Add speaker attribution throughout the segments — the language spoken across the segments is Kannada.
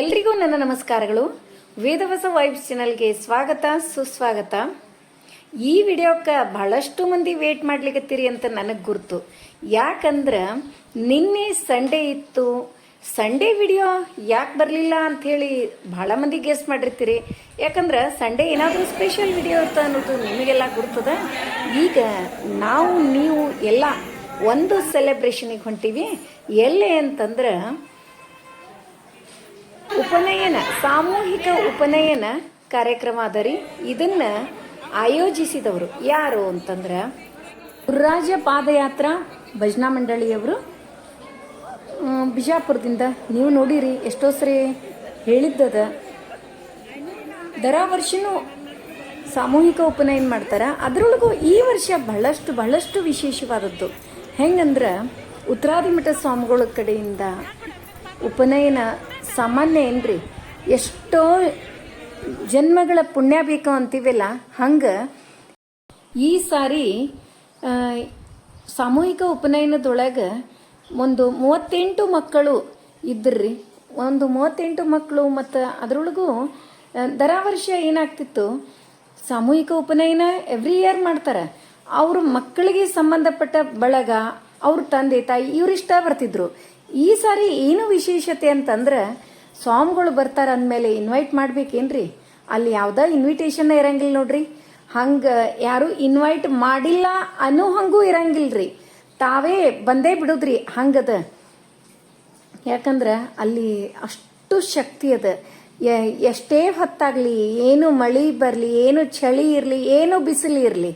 Speaker 1: ಎಲ್ರಿಗೂ ನನ್ನ ನಮಸ್ಕಾರಗಳು. ವೇದವಸ ವೈಬ್ಸ್ ಚಾನಲ್ಗೆ ಸ್ವಾಗತ, ಸುಸ್ವಾಗತ. ಈ ವಿಡಿಯೋಕ್ಕೆ ಬಹಳಷ್ಟು ಮಂದಿ ವೇಟ್ ಮಾಡ್ಲಿಕತ್ತೀರಿ ಅಂತ ನನಗೆ ಗುರ್ತು. ಯಾಕಂದ್ರೆ ನಿನ್ನೆ ಸಂಡೇ ಇತ್ತು. ಸಂಡೇ ವಿಡಿಯೋ ಯಾಕೆ ಬರಲಿಲ್ಲ ಅಂಥೇಳಿ ಭಾಳ ಮಂದಿ ಗೆಸ್ ಮಾಡಿರ್ತೀರಿ. ಯಾಕಂದ್ರೆ ಸಂಡೇ ಏನಾದರೂ ಸ್ಪೆಷಲ್ ವಿಡಿಯೋ ಇರ್ತ ಅನ್ನೋದು ನಿಮಗೆಲ್ಲ ಗುರ್ತದ. ಈಗ ನಾವು, ನೀವು ಎಲ್ಲ ಒಂದು ಸೆಲೆಬ್ರೇಷನಿಗೆ ಹೊಂಟೀವಿ. ಎಲ್ಲೇ ಅಂತಂದ್ರೆ ಉಪನಯನ, ಸಾಮೂಹಿಕ ಉಪನಯನ ಕಾರ್ಯಕ್ರಮ ಅದ ರೀ. ಇದನ್ನ ಆಯೋಜಿಸಿದವರು ಯಾರು ಅಂತಂದ್ರೆ ಗುರುರಾಜ ಪಾದಯಾತ್ರಾ ಭಜನಾ ಮಂಡಳಿಯವರು. ಬಿಜಾಪುರದಿಂದ ನೀವು ನೋಡಿರಿ ಎಷ್ಟೋ ಸರಿ ಹೇಳಿದ್ದದ. ದರ ವರ್ಷನೂ ಸಾಮೂಹಿಕ ಉಪನಯನ ಮಾಡ್ತಾರೆ. ಅದರೊಳಗೂ ಈ ವರ್ಷ ಬಹಳಷ್ಟು ಬಹಳಷ್ಟು ವಿಶೇಷವಾದದ್ದು. ಹೆಂಗಂದ್ರೆ ಉತ್ತರಾದಿಮಠ ಸ್ವಾಮಿಗಳ ಕಡೆಯಿಂದ ಉಪನಯನ ಸಾಮಾನ್ಯ ಏನ್ರಿ? ಎಷ್ಟೋ ಜನ್ಮಗಳ ಪುಣ್ಯ ಬೇಕು ಅಂತೀವಲ್ಲ. ಹಂಗೆ ಈ ಸಾರಿ ಸಾಮೂಹಿಕ ಉಪನಯನದೊಳಗೆ ಒಂದು ಮೂವತ್ತೆಂಟು ಮಕ್ಕಳು ಇದ್ರಿ ಒಂದು ಮೂವತ್ತೆಂಟು ಮಕ್ಕಳು ಮತ್ತು ಅದರೊಳಗೂ ದರ ವರ್ಷ ಏನಾಗ್ತಿತ್ತು? ಸಾಮೂಹಿಕ ಉಪನಯನ ಎವ್ರಿ ಇಯರ್ ಮಾಡ್ತಾರೆ. ಅವ್ರ ಮಕ್ಕಳಿಗೆ ಸಂಬಂಧಪಟ್ಟ ಬಳಗ, ಅವ್ರ ತಂದೆ, ತಾಯಿ, ಇವರಿಷ್ಟ ಬರ್ತಿದ್ರು. ಈ ಸಾರಿ ಏನು ವಿಶೇಷತೆ ಅಂತಂದ್ರೆ ಸ್ವಾಮಿಗಳು ಬರ್ತಾರ ಅಂದಮೇಲೆ ಇನ್ವೈಟ್ ಮಾಡ್ಬೇಕೇನ್ರಿ? ಅಲ್ಲಿ ಯಾವ್ದ ಇನ್ವಿಟೇಷನ್ ಇರಂಗಿಲ್ಲ ನೋಡ್ರಿ. ಹಂಗ ಯಾರು ಇನ್ವೈಟ್ ಮಾಡಿಲ್ಲ ಅನ್ನೋ ಹಂಗೂ ಇರಂಗಿಲ್ರಿ. ತಾವೇ ಬಂದೇ ಬಿಡುದ್ರಿ ಹಂಗದ. ಯಾಕಂದ್ರೆ ಅಲ್ಲಿ ಅಷ್ಟು ಶಕ್ತಿ ಅದ. ಎಷ್ಟೇ ಹೊತ್ತಾಗ್ಲಿ, ಏನು ಮಳಿ ಬರಲಿ, ಏನು ಚಳಿ ಇರಲಿ, ಏನು ಬಿಸಿಲು ಇರಲಿ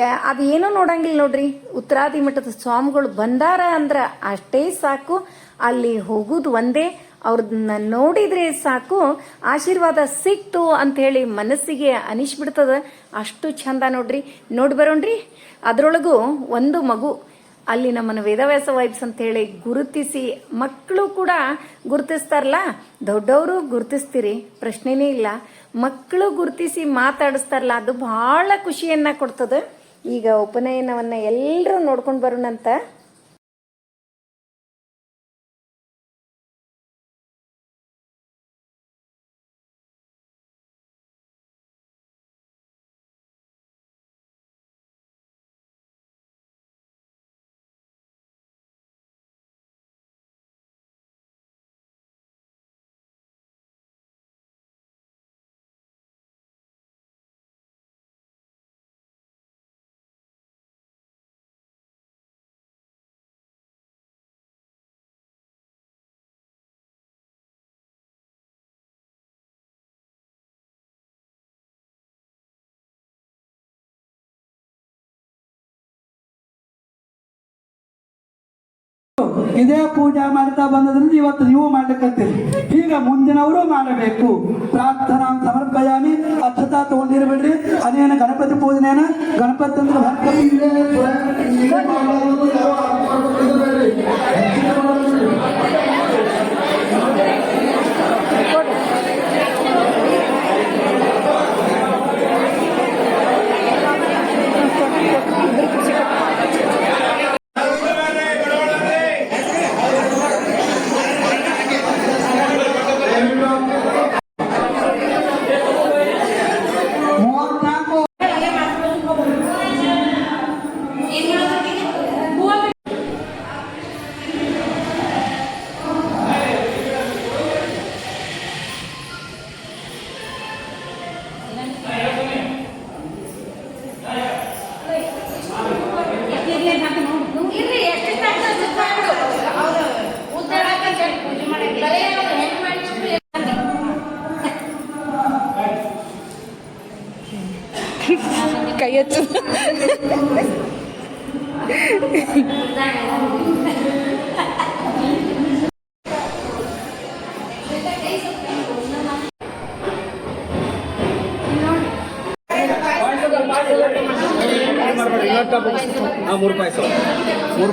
Speaker 1: ಅದು ಏನೂ ನೋಡಂಗಿಲ್ಲ ನೋಡ್ರಿ. ಉತ್ತರಾದಿ ಮಠದ ಸ್ವಾಮಿಗಳು ಬಂದಾರ ಅಂದ್ರ ಅಷ್ಟೇ ಸಾಕು. ಅಲ್ಲಿ ಹೋಗುದು ಒಂದೇ. ಅವ್ರನ್ನ ನೋಡಿದ್ರೆ ಸಾಕು. ಆಶೀರ್ವಾದ ಸಿಕ್ತು ಅಂತ ಹೇಳಿ ಮನಸ್ಸಿಗೆ ಅನಿಸ್ಬಿಡ್ತದ. ಅಷ್ಟು ಚಂದ ನೋಡ್ರಿ. ನೋಡಿ ಬರೋಣ್ರಿ. ಅದ್ರೊಳಗು ಒಂದು ಮಗು. ಅಲ್ಲಿ ನಮ್ಮನ್ನ ವೇದವ್ಯಾಸ ವೈಬ್ಸ್ ಅಂತ ಹೇಳಿ ಗುರುತಿಸಿ ಮಕ್ಕಳು ಕೂಡ ಗುರುತಿಸ್ತಾರಲ್ಲ? ದೊಡ್ಡವರು ಗುರುತಿಸ್ತೀರಿ. ಪ್ರಶ್ನೆನೇ ಇಲ್ಲ. ಮಕ್ಕಳು ಗುರುತಿಸಿ ಮಾತಾಡಿಸ್ತಾರಲ್ಲ, ಅದು ಬಹಳ ಖುಷಿಯನ್ನ ಕೊಡ್ತದ. ಈಗ ಉಪನಯನವನ್ನು ಎಲ್ಲರೂ ನೋಡ್ಕೊಂಡು ಬರೋಣಂತ
Speaker 2: ಇದೇ ಪೂಜಾ ಮಾಡ್ತಾ ಬಂದದ್ರಿಂದ ಇವತ್ತು ನೀವು ಮಾಡ್ಲಿಕ್ಕಂತೀರಿ. ಈಗ ಮುಂದಿನವರು ಮಾಡಬೇಕು. ಪ್ರಾರ್ಥನಾ ಸಮರ್ಪಯಾಮಿ. ಅಕ್ಷತಾ ತಗೊಂಡಿರ್ಬೇಡ್ರಿ. ಅದೇನು ಗಣಪತಿ ಪೂಜನೇನ? ಗಣಪತಿ ಅಂದ್ರೆ ಭಕ್ತ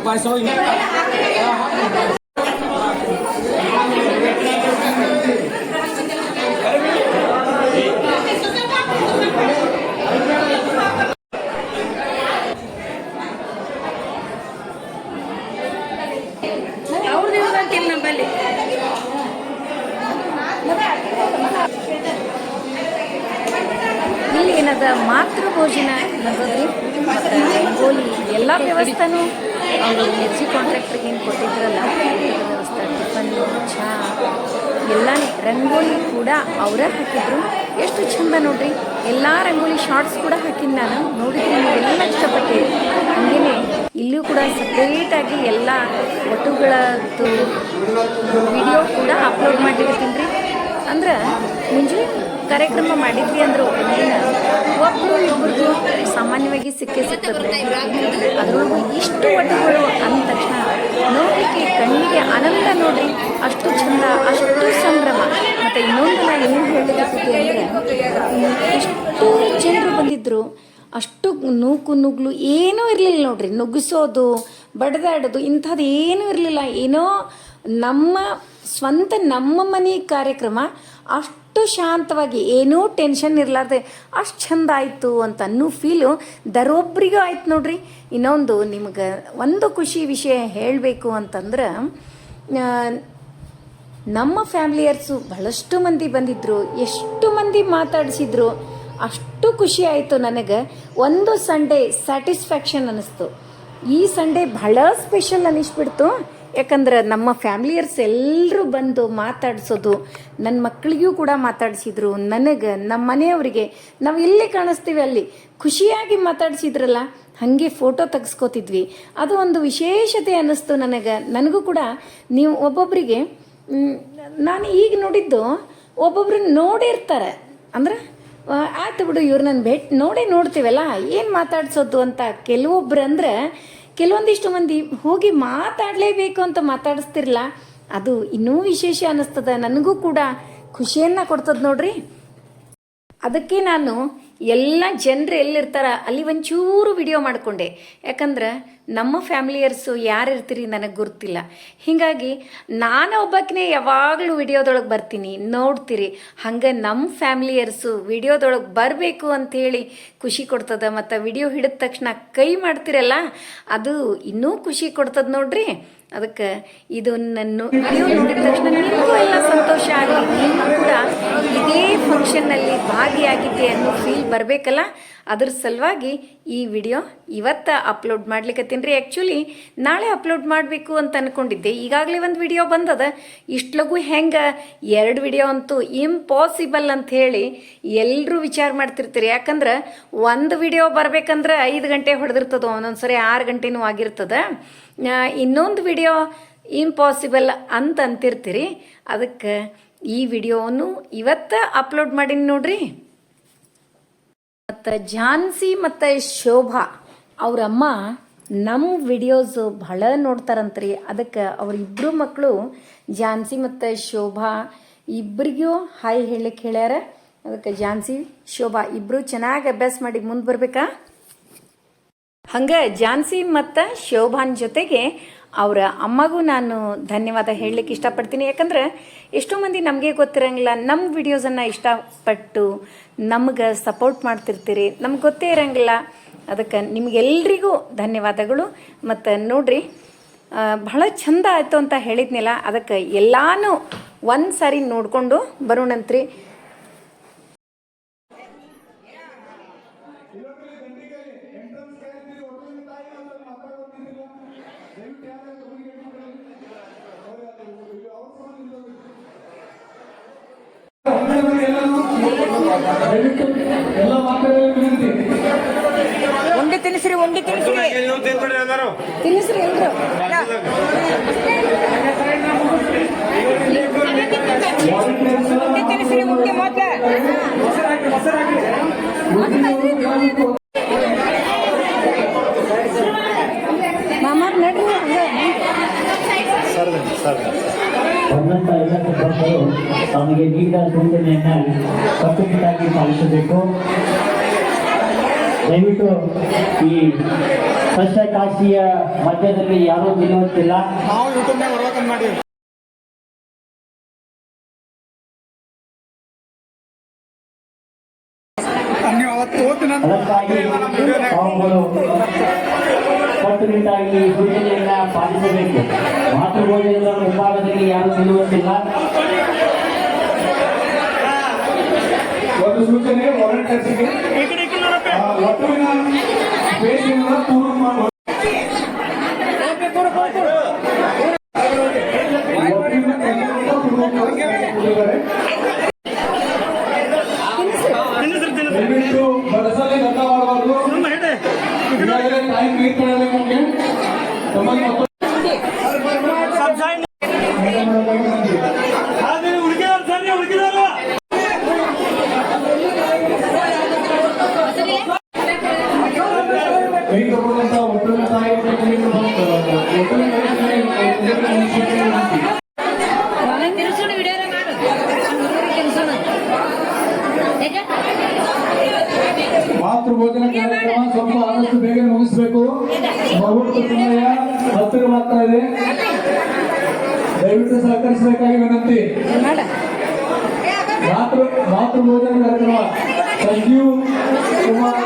Speaker 3: ಪಾಯಸ
Speaker 1: ಮಾತೃ ಭೋಜನ ರಂಗೋಲಿ ಎಲ್ಲ ವ್ಯವಸ್ಥೆನೂ ಅವರು ಎಸ್ಸಿ ಕಾಂಟ್ರಾಕ್ಟ್ರಿಗೆ ಏನು ಕೊಟ್ಟಿದ್ರಲ್ಲ ಟಿಫನ್ನು ಚಹಾ ಎಲ್ಲನೇ ರಂಗೋಲಿ ಕೂಡ ಅವರೇ ಹಾಕಿದ್ರು. ಎಷ್ಟು ಚಂದ ನೋಡ್ರಿ, ಎಲ್ಲ ರಂಗೋಲಿ ಶಾರ್ಟ್ಸ್ ಕೂಡ ಹಾಕಿದ್ದು ನಾನು, ನೋಡಿದ್ರೆ ನೀವೆಲ್ಲ ಇಷ್ಟಪಟ್ಟಿದೆ ಹಾಗೆಯೇ ಇಲ್ಲೂ ಕೂಡ ಸಪ್ರೇಟಾಗಿ ಎಲ್ಲ ಒಟ್ಟುಗಳದ್ದು ವಿಡಿಯೋ ಕೂಡ ಅಪ್ಲೋಡ್ ಮಾಡಿರ್ತೀನಿ ರೀ ಅಂದ್ರೆ ಮುಂಜಾನೆ ಕಾರ್ಯಕ್ರಮ ಮಾಡಿದ್ವಿ ಅಂದ್ರೆ ಒಬ್ಬರು ಇಬ್ಬರಿಗೂ ಸಾಮಾನ್ಯವಾಗಿ ಸಿಕ್ಕೇ ಸಿಗ್ತದೆ ಅದರೊಳಗೂ ಇಷ್ಟು ಒಟ್ಟುಗಳು ಅಂದ ತಕ್ಷಣ ನೋಡಲಿಕ್ಕೆ ಕಣ್ಣಿಗೆ ಆನಂದ ನೋಡಿ ಅಷ್ಟು ಚಂದ, ಅಷ್ಟು ಸಂಭ್ರಮ. ಮತ್ತು ಇನ್ನೊಂದು ನಾನು ಏನು ಹೇಳಲಿಕ್ಕೆ ಅಂದರೆ, ಎಷ್ಟು ಜನರು ಬಂದಿದ್ದರು ಅಷ್ಟು ನೂಕು ನುಗ್ಲು ಏನೂ ಇರಲಿಲ್ಲ ನೋಡ್ರಿ. ನುಗ್ಗಿಸೋದು, ಬಡದಾಡೋದು, ಇಂಥದ್ದು ಏನೂ ಇರಲಿಲ್ಲ. ಏನೋ ನಮ್ಮ ಸ್ವಂತ ನಮ್ಮ ಮನೆ ಕಾರ್ಯಕ್ರಮ ಅಷ್ಟು ಶಾಂತವಾಗಿ ಏನೂ ಟೆನ್ಷನ್ ಇರಲಾರ್ದೆ ಅಷ್ಟು ಚಂದ ಆಯಿತು ಅಂತ ಅನ್ನೋ ಫೀಲು ದರೊಬ್ಬರಿಗೂ ಆಯ್ತು ನೋಡ್ರಿ. ಇನ್ನೊಂದು ನಿಮ್ಗೆ ಒಂದು ಖುಷಿ ವಿಷಯ ಹೇಳಬೇಕು ಅಂತಂದ್ರೆ ನಮ್ಮ ಫ್ಯಾಮಿಲಿಯರ್ಸು ಬಹಳಷ್ಟು ಮಂದಿ ಬಂದಿದ್ರು, ಎಷ್ಟು ಮಂದಿ ಮಾತಾಡಿಸಿದ್ರು, ಅಷ್ಟು ಖುಷಿ ಆಯಿತು ನನಗೆ. ಒಂದು ಸಂಡೇ ಸ್ಯಾಟಿಸ್ಫ್ಯಾಕ್ಷನ್ ಅನ್ನಿಸ್ತು. ಈ ಸಂಡೇ ಬಹಳ ಸ್ಪೆಷಲ್ ಅನ್ನಿಸ್ಬಿಡ್ತು. ಯಾಕಂದ್ರೆ ನಮ್ಮ ಫ್ಯಾಮಿಲಿಯರ್ಸ್ ಎಲ್ಲರೂ ಬಂದು ಮಾತಾಡಿಸೋದು ನನ್ನ ಮಕ್ಕಳಿಗೂ ಕೂಡ ಮಾತಾಡಿಸಿದ್ರು. ನನಗೆ ನಮ್ಮ ಮನೆಯವರಿಗೆ ನಾವು ಇಲ್ಲಿ ಕಾಣಿಸ್ತೀವಿ ಅಲ್ಲಿ. ಖುಷಿಯಾಗಿ ಮಾತಾಡಿಸಿದ್ರಲ್ಲ, ಹಾಗೆ ಫೋಟೋ ತೆಗೆಸ್ಕೋತಿದ್ವಿ. ಅದು ಒಂದು ವಿಶೇಷತೆ ಅನ್ನಿಸ್ತು ನನಗೆ. ನನಗೂ ಕೂಡ ನೀವು ಒಬ್ಬೊಬ್ಬರಿಗೆ ನಾನು ಈಗ ನೋಡಿದ್ದು ಒಬ್ಬೊಬ್ರು ನೋಡಿರ್ತಾರೆ ಅಂದ್ರೆ ಆಯ್ತು ಬಿಡು ನನ್ನ ಭೇಟಿ, ನೋಡಿ ನೋಡ್ತೀವಲ್ಲ, ಏನು ಮಾತಾಡ್ಸೋದು ಅಂತ. ಕೆಲವೊಬ್ರು ಅಂದ್ರೆ ಕೆಲವೊಂದಿಷ್ಟು ಮಂದಿ ಹೋಗಿ ಮಾತಾಡಲೇಬೇಕು ಅಂತ ಮಾತಾಡಿಸ್ತಿರಲ್ಲ ಅದು ಇನ್ನೂ ವಿಶೇಷ ಅನ್ನಿಸ್ತದೆ. ನನಗೂ ಕೂಡ ಖುಷಿಯನ್ನು ಕೊಡ್ತದೆ ನೋಡ್ರಿ. ಅದಕ್ಕೆ ನಾನು ಎಲ್ಲ ಜನರು ಎಲ್ಲಿರ್ತಾರ, ಅಲ್ಲಿ ಒಂಚೂರು ವಿಡಿಯೋ ಮಾಡಿಕೊಂಡೆ. ಯಾಕಂದ್ರೆ ನಮ್ಮ ಫ್ಯಾಮಿಲಿಯರ್ಸು ಯಾರು ಇರ್ತೀರಿ ನನಗೆ ಗುರ್ತಿಲ್ಲ. ಹೀಗಾಗಿ ನಾನು ಒಬ್ಬಕ್ಕೇ ಯಾವಾಗಲೂ ವಿಡಿಯೋದೊಳಗೆ ಬರ್ತೀನಿ, ನೋಡ್ತೀರಿ. ಹಂಗೆ ನಮ್ಮ ಫ್ಯಾಮಿಲಿಯರ್ಸು ವಿಡಿಯೋದೊಳಗೆ ಬರಬೇಕು ಅಂಥೇಳಿ ಖುಷಿ ಕೊಡ್ತದೆ, ಮತ್ತು ವಿಡಿಯೋ ಹಿಡಿದ ತಕ್ಷಣ ಕೈ ಮಾಡ್ತಿರಲ್ಲ, ಅದು ಇನ್ನೂ ಖುಷಿ ಕೊಡ್ತದೆ ನೋಡ್ರಿ. ಅದಕ್ಕೆ ಇದು ನನ್ನ ವಿಡಿಯೋ ನೋಡಿದ ತಕ್ಷಣ ನಿಮಗೂ ಎಲ್ಲ ಸಂತೋಷ ಆಗಲಿ. ನೀವು ಕೂಡ ಇದೇ ಫಂಕ್ಷನ್ನಲ್ಲಿ ಭಾಗಿಯಾಗಿದ್ದೆ ಅನ್ನೋ ಫೀಲ್ ಬರಬೇಕಲ್ಲ? ಅದ್ರ ಸಲುವಾಗಿ ಈ ವಿಡಿಯೋ ಇವತ್ತು ಅಪ್ಲೋಡ್ ಮಾಡ್ಲಿಕ್ಕತ್ತೀನಿ ರೀ. ಆ್ಯಕ್ಚುಲಿ ನಾಳೆ ಅಪ್ಲೋಡ್ ಮಾಡಬೇಕು ಅಂತ ಅಂದ್ಕೊಂಡಿದ್ದೆ ಈಗಾಗಲೇ ಒಂದು ವಿಡಿಯೋ ಬಂದದ. ಇಷ್ಟು ಲಘು ಹೆಂಗೆ? ಎರಡು ವಿಡಿಯೋ ಅಂತೂ ಇಂಪಾಸಿಬಲ್ ಅಂತ ಹೇಳಿ ಎಲ್ಲರೂ ವಿಚಾರ ಮಾಡ್ತಿರ್ತೀರಿ. ಯಾಕಂದ್ರೆ ಒಂದು ವಿಡಿಯೋ ಬರ್ಬೇಕಂದ್ರೆ ಐದು ಗಂಟೆ ಹೊಡೆದಿರ್ತದ ಒಂದೊಂದು ಸರಿ ಆರು ಗಂಟೆನೂ ಆಗಿರ್ತದೆ. ಇನ್ನೊಂದು ವಿಡಿಯೋ ಇಂಪಾಸಿಬಲ್ ಅಂತ ಅಂತಿರ್ತೀರಿ. ಅದಕ್ಕೆ ಈ ವಿಡಿಯೋನು ಇವತ್ತು ಅಪ್ಲೋಡ್ ಮಾಡೀನಿ ನೋಡ್ರಿ. ಮತ್ತು ಝಾನ್ಸಿ ಮತ್ತು ಶೋಭಾ ಅವರಮ್ಮ ನಮ್ಮ ವಿಡಿಯೋಸ್ ಬಹಳ ನೋಡ್ತಾರಂತ್ರಿ. ಅದಕ್ಕೆ ಅವರಿಬ್ಬರು ಮಕ್ಕಳು ಝಾನ್ಸಿ ಮತ್ತು ಶೋಭಾ ಇಬ್ಬರಿಗೂ ಹಾಯ್ ಹೇಳಕ್ಕೆ ಹೇಳ್ಯಾರ. ಅದಕ್ಕೆ ಝಾನ್ಸಿ, ಶೋಭಾ ಇಬ್ಬರು ಚೆನ್ನಾಗಿ ಅಭ್ಯಾಸ ಮಾಡಿ ಮುಂದೆ ಬರಬೇಕಾ? ಹಂಗೆ ಝಾನ್ಸಿ ಮತ್ತು ಶೋಭಾನ್ ಜೊತೆಗೆ ಅವರ ಅಮ್ಮಗೂ ನಾನು ಧನ್ಯವಾದ ಹೇಳಲಿಕ್ಕೆ ಇಷ್ಟಪಡ್ತೀನಿ. ಯಾಕಂದ್ರೆ ಎಷ್ಟೋ ಮಂದಿ ನಮಗೆ ಗೊತ್ತಿರಂಗಿಲ್ಲ. ನಮ್ಮ ವಿಡಿಯೋಸನ್ನು ಇಷ್ಟಪಟ್ಟು ನಮ್ಗೆ ಸಪೋರ್ಟ್ ಮಾಡ್ತಿರ್ತೀರಿ. ನಮ್ಗೆ ಗೊತ್ತೇ ಇರಂಗಿಲ್ಲ. ಅದಕ್ಕೆ ನಿಮಗೆಲ್ಲರಿಗೂ ಧನ್ಯವಾದಗಳು. ಮತ್ತು ನೋಡ್ರಿ ಬಹಳ ಚಂದ ಆಯಿತು ಅಂತ ಹೇಳಿದ್ನಲ್ಲ, ಅದಕ್ಕೆ ಎಲ್ಲಾನು ಒಂದು ಸಾರಿ ನೋಡಿಕೊಂಡು ಬರೋಣಂತ್ರಿ.
Speaker 4: ಉಂಡೆ ತಿನ್ನಿಸ್ರಿ ಉಂಡಿ ತಿನ್ನಿಸ್ರಿ.
Speaker 1: ತಿಳಿಸ್ರಿ ಎಲ್ರು
Speaker 4: ಉಂಡೆ ತಿನ್ನಿಸ್ರಿ ಉಂಡೆ ಮೊದ್ಲ.
Speaker 1: ಮಾಮ ನಡ್ರಿ ಹಂಗೆ.
Speaker 5: ಬಂದಂತ ಎಲ್ಲ ಸಿಬ್ಬಂದಿಗಳು ಅವನಿಗೆ ನೀಡಿದ ಸೂಚನೆಯನ್ನ ಕಟ್ಟುನಿಟ್ಟಾಗಿ ಪಾಲಿಸಬೇಕು ದಯವಿಟ್ಟು ಈ ಸಸ್ಯಕಾಶಿಯ ಮಧ್ಯದಲ್ಲಿ ಯಾರೂ ನಿಲ್ಲುವಂತಿಲ್ಲ ಅದಕ್ಕಾಗಿ ಕಟ್ಟುನಿಟ್ಟಾಗಿ ಸೂಚನೆಯನ್ನ ಪಾಲಿಸಬೇಕು. ಮಾತೃಭೋಜನದ ಮುಂಭಾಗದಲ್ಲಿ ಯಾರು ನಿಲ್ಲುವಂತಿಲ್ಲ.
Speaker 2: ಒಂದು ಸೂಚನೆ
Speaker 6: ಪೂರ್ವ ಮಾಡುವ ಮಾತೃ ಭೋಜನ ಕಾರ್ಯಕ್ರಮ ಸ್ವಲ್ಪ ಆದಷ್ಟು ಬೇಗ ಮುಗಿಸ್ಬೇಕು. ಮುಹೂರ್ತ ಸಮಯ ಹತ್ತಿರವಾಗ್ತಾ ಇದೆ. ದಯವಿಟ್ಟು ಸಹಕರಿಸಬೇಕಾಗಿ ವಿನಂತಿ. ಮಾತೃ ಮಾತೃ ಭೋಜನ ಕಾರ್ಯಕ್ರಮ ಸಂಜೀವ್ ಕುಮಾರ್.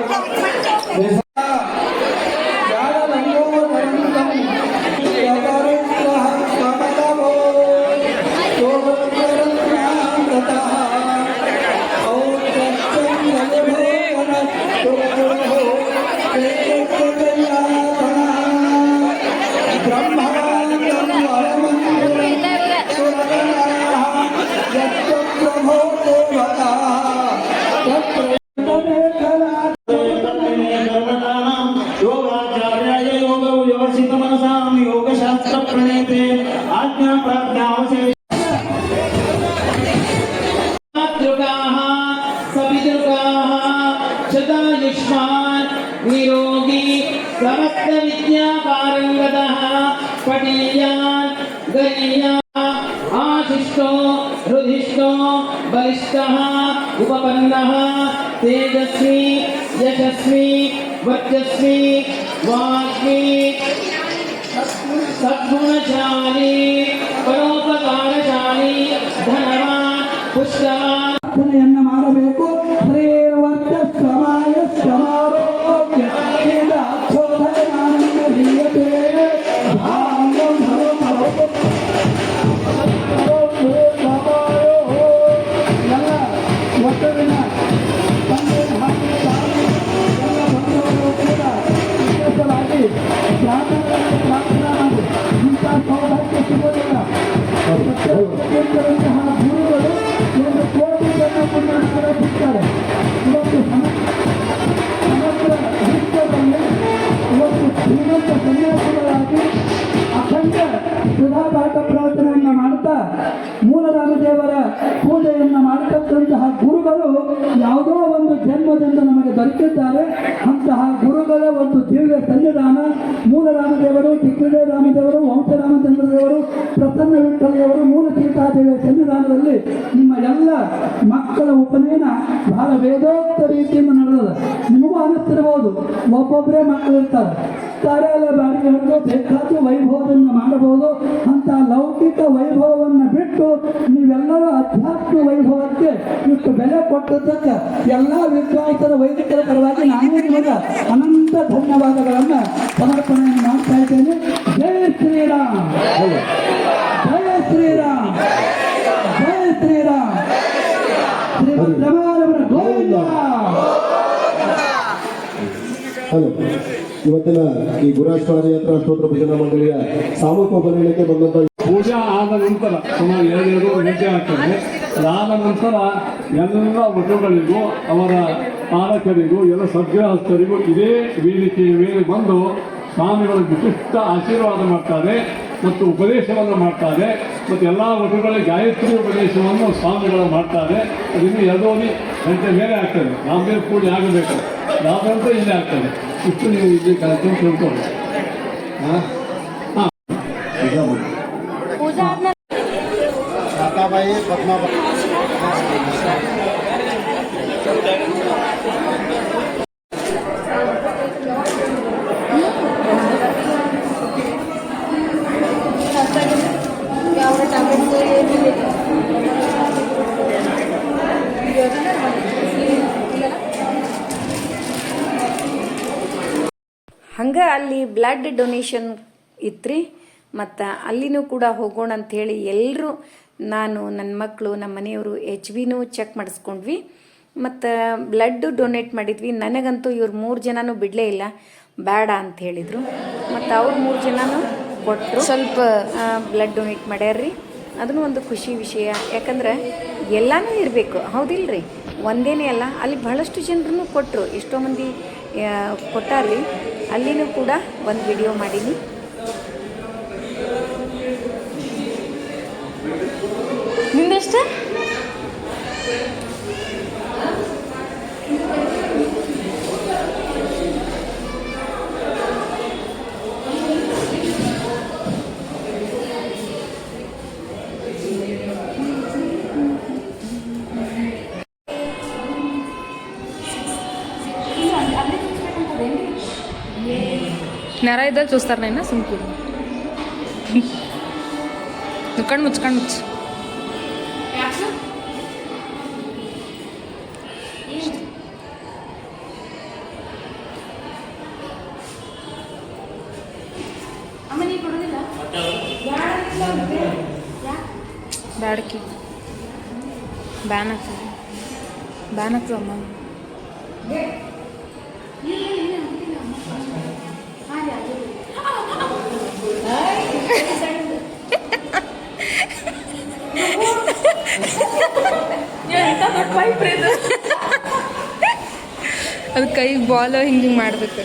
Speaker 5: उपपन्नः तेजस्वी यशस्वी वर्चस्वी वाग्मी सद्गुणशाली परोपकारशाली धनवान् पुष्टवान्
Speaker 2: ಪ್ರಾರ್ಥನೆಯನ್ನ ಮಾಡಬೇಕು ನಮಗೆ ಅಂತಹ ಗುರುಗಳ ಒಂದು ದಿವ್ಯ ಸನ್ನಿಧಾನ, ಮೂಲರಾಮದೇವರು ದಿಗ್ವಿಜಯ ರಾಮದೇವರು, ವಂಶರಾಮಚಂದ್ರದೇವರು, ಪ್ರಸನ್ನ ವಿಠಲದೇವರು ಮೂಲ ಸೀತಾದೇವಿಯ ಸನ್ನಿಧಾನದಲ್ಲಿ ನಿಮ್ಮ ಎಲ್ಲ ಮಕ್ಕಳ ಉಪನಯನ ಬಹಳ ವೇದೋಕ್ತ ರೀತಿಯಿಂದ ನಡೆದ ನಿಮಗೂ ಅನ್ನಿಸ್ತಿರ್ಬೋದು ಒಬ್ಬೊಬ್ಬರೇ ಮಕ್ಕಳು ಇರ್ತಾರೆ ಕಾರ್ಯಾಲಯ ಬಾಡಿಗೆ ಹಿಡಿದು ಬೇಕಾದ ವೈಭವವನ್ನು ಮಾಡಬಹುದು. ಅಂತ ಲೌಕಿಕ ವೈಭವವನ್ನು ಬಿಟ್ಟು ನೀವೆಲ್ಲರೂ ಅಧ್ಯಾತ್ಮ ವೈಭವಕ್ಕೆ ಇಷ್ಟು ಬೆಲೆ ಕೊಟ್ಟದ್ದಕ್ಕೆ ಎಲ್ಲ ವಿದ್ವಾಂಸರ ವೈದಿಕರ ಪರವಾಗಿ ನಾನು ನಿಮಗೆ ಅನಂತ ಧನ್ಯವಾದಗಳನ್ನು ಸಮರ್ಪಣೆಯನ್ನು ಮಾಡ್ತಾ ಇದ್ದೇನೆ. ಜಯ ಶ್ರೀರಾಮ್. ಜಯ ಶ್ರೀರಾಮ್. ಜಯ ಶ್ರೀರಾಮ್. ಶ್ರೀಮಂತ ಗೋವಿಂದ.
Speaker 7: ಹಲೋ. ಇವತ್ತಿನ ಈ ಗುರಾಶ್ವಾರಿ ಯಾತ್ರಾ ಸ್ತೋತ್ರ ಭಜನಾ ಮಂಡಳಿಯ ಸಾಮೂಹಿಕ ಉಪನಯನಕ್ಕೆ ಬಂದಂತ
Speaker 6: ಪೂಜಾ ಆದ ನಂತರ, ಸುಮಾರು ಎರಡೆರಡು ಗಂಟೆ ಆಗ್ತದೆ. ಅದಾದ ನಂತರ ಎಲ್ಲ ಮಠಗಳಿಗೂ ಅವರ ಪಾಲಕರಿಗೂ, ಎಲ್ಲ ಸದ್ಗೃಹಸ್ಥರಿಗೂ ಇದೇ ವೇದಿಕೆಯ ಮೇಲೆ ಬಂದು ಸ್ವಾಮಿಗಳು ವಿಶಿಷ್ಟ ಆಶೀರ್ವಾದ ಮಾಡ್ತಾರೆ ಮತ್ತು ಉಪದೇಶವನ್ನು ಮಾಡ್ತಾರೆ. ಮತ್ತು ಎಲ್ಲ ಮಠಗಳ ಗಾಯತ್ರಿ ಉಪದೇಶವನ್ನು ಸ್ವಾಮಿಗಳು ಮಾಡ್ತಾರೆ. ಅದನ್ನು ಎರಡೂವರೆ ಗಂಟೆ ಮೇಲೆ ಆಗ್ತದೆ. ರಾಮದೇವ ಪೂಜೆ ಆಗಬೇಕು. ರಾಮಂತ ಇಲ್ಲೇ ಆಗ್ತದೆ. ಇಷ್ಟು ನೀವು ಇಲ್ಲಿ ಕಾರ್ಯಕ್ರಮ ತಿಳ್ಕೊಳ್ಳಿ ಹಾಂ ಹಾಂ
Speaker 4: ಪೂಜಾ ಆದ್ಮೇಲೆ
Speaker 7: ಕಾಕಾಬಾಯಿ ಪದ್ಮಾಬಾಯಿ
Speaker 1: ಹಂಗೆ ಅಲ್ಲಿ ಬ್ಲಡ್ ಡೊನೇಷನ್ ಇತ್ರಿ ಮತ್ತು ಅಲ್ಲಿನೂ ಕೂಡ ಹೋಗೋಣ ಅಂಥೇಳಿ ಎಲ್ಲರೂ ನಾನು ನನ್ನ ಮಕ್ಕಳು ನಮ್ಮ ಮನೆಯವರು ಎಚ್ ವಿನೂ ಚೆಕ್ ಮಾಡಿಸ್ಕೊಂಡ್ವಿ. ಮತ್ತು ಬ್ಲಡ್ ಡೊನೇಟ್ ಮಾಡಿದ್ವಿ. ನನಗಂತೂ ಇವ್ರು ಮೂರು ಜನನೂ ಬಿಡಲೇ ಇಲ್ಲ. ಬೇಡ ಅಂತ ಹೇಳಿದರು. ಮತ್ತು ಅವ್ರು ಮೂರು ಜನನೂ ಕೊಟ್ಟರು ಸ್ವಲ್ಪ ಬ್ಲಡ್ ಡೊನೇಟ್ ಮಾಡ್ಯಾರ್ರಿ. ಅದನ್ನು ಒಂದು ಖುಷಿ ವಿಷಯ. ಯಾಕಂದ್ರೆ ಎಲ್ಲನೂ ಇರಬೇಕು. ಹೌದಿಲ್ರಿ? ಒಂದೇನೇ ಅಲ್ಲ. ಅಲ್ಲಿ ಬಹಳಷ್ಟು ಜನರನ್ನು ಕೊಟ್ಟರು ಎಷ್ಟೋ ಮಂದಿ ಕೊಟ್ಟಾರ್ರಿ. ಅಲ್ಲಿನೂ ಕೂಡ ಒಂದು ವಿಡಿಯೋ ಮಾಡೀನಿ.
Speaker 4: ನಿಂದೆಷ್ಟು?
Speaker 8: నెర చూస్తారు నాయన సుంకూరు ఇక్కడ ముచ్చుకండి ముచ్చు. ಬ್ಯಾಡಕ್ಕೆ ಬ್ಯಾನ್ ಆಗ್ತದೆ ಬ್ಯಾನ್ ಆಗ್ತದಮ್ಮ ಅದು ಕೈ ಬಾಲ್ ಹಿಂಗೆ ಹಿಂಗೆ ಮಾಡ್ಬೇಕು.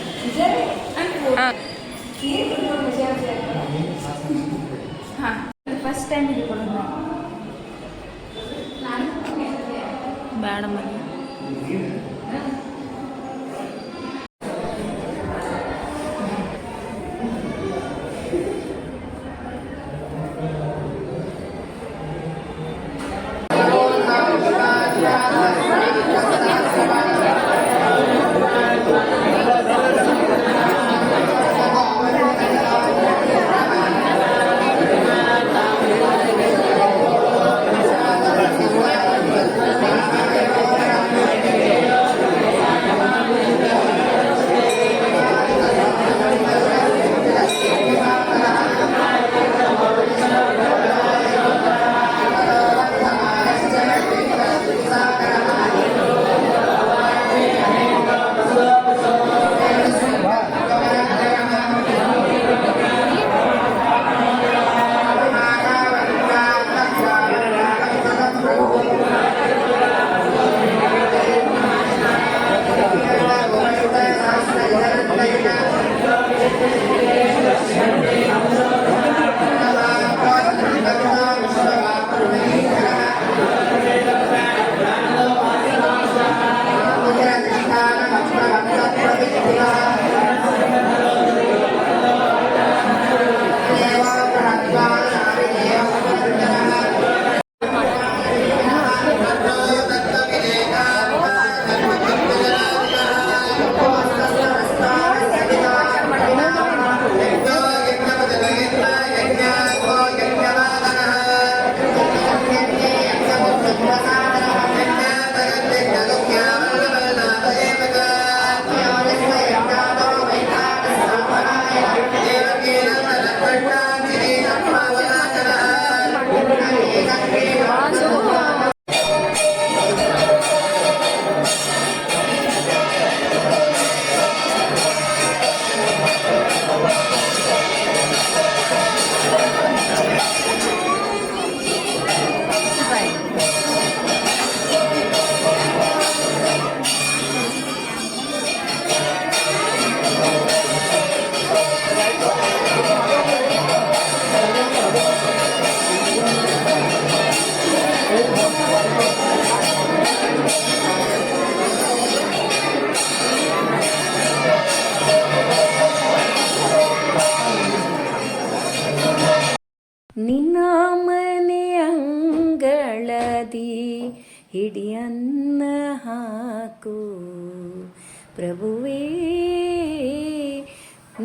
Speaker 8: ಹಾಂ.
Speaker 1: ಫಸ್ಟ್ ಟೈಮ್
Speaker 8: ಬೇಡ ಮನೆ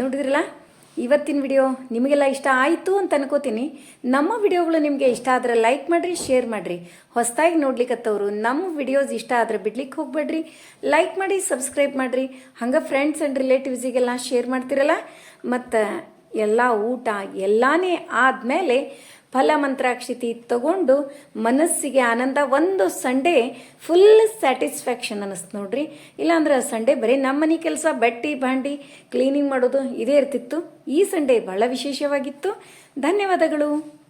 Speaker 1: ನೋಡಿದ್ರಲ್ಲ? ಇವತ್ತಿನ ವಿಡಿಯೋ ನಿಮಗೆಲ್ಲ ಇಷ್ಟ ಆಯಿತು ಅಂತ ಅನ್ಕೋತೀನಿ. ನಮ್ಮ ವಿಡಿಯೋಗಳು ನಿಮಗೆ ಇಷ್ಟ ಆದರೆ ಲೈಕ್ ಮಾಡಿರಿ ಶೇರ್ ಮಾಡಿರಿ. ಹೊಸದಾಗಿ ನೋಡ್ಲಿಕ್ಕತ್ತವರು ನಮ್ಮ ವಿಡಿಯೋಸ್ ಇಷ್ಟ ಆದರೆ ಬಿಡ್ಲಿಕ್ಕೆ ಹೋಗ್ಬೇಡ್ರಿ. ಲೈಕ್ ಮಾಡಿ ಸಬ್ಸ್ಕ್ರೈಬ್ ಮಾಡಿರಿ. ಹಂಗೆ ಫ್ರೆಂಡ್ಸ್ ಆ್ಯಂಡ್ ರಿಲೇಟಿವ್ಸಿಗೆಲ್ಲ ಶೇರ್ ಮಾಡ್ತಿರಲ್ಲ? ಮತ್ತು ಎಲ್ಲ ಊಟ, ಎಲ್ಲಾನೇ ಆದಮೇಲೆ ಫಲಮಂತ್ರಾಕ್ಷಿತಿ ತಗೊಂಡು ಮನಸ್ಸಿಗೆ ಆನಂದ, ಒಂದು ಸಂಡೇ ಫುಲ್ ಸ್ಯಾಟಿಸ್ಫ್ಯಾಕ್ಷನ್ ಅನ್ನಿಸ್ತು ನೋಡ್ರಿ. ಇಲ್ಲಾಂದ್ರೆ ಸಂಡೇ ಬರೀ ನಮ್ಮ ಮನೆ ಕೆಲಸ, ಬಟ್ಟೆ ಬಾಂಡಿ ಕ್ಲೀನಿಂಗ್ ಮಾಡೋದು ಇದೇ ಇರ್ತಿತ್ತು. ಈ ಸಂಡೇ ಬಹಳ ವಿಶೇಷವಾಗಿತ್ತು. ಧನ್ಯವಾದಗಳು.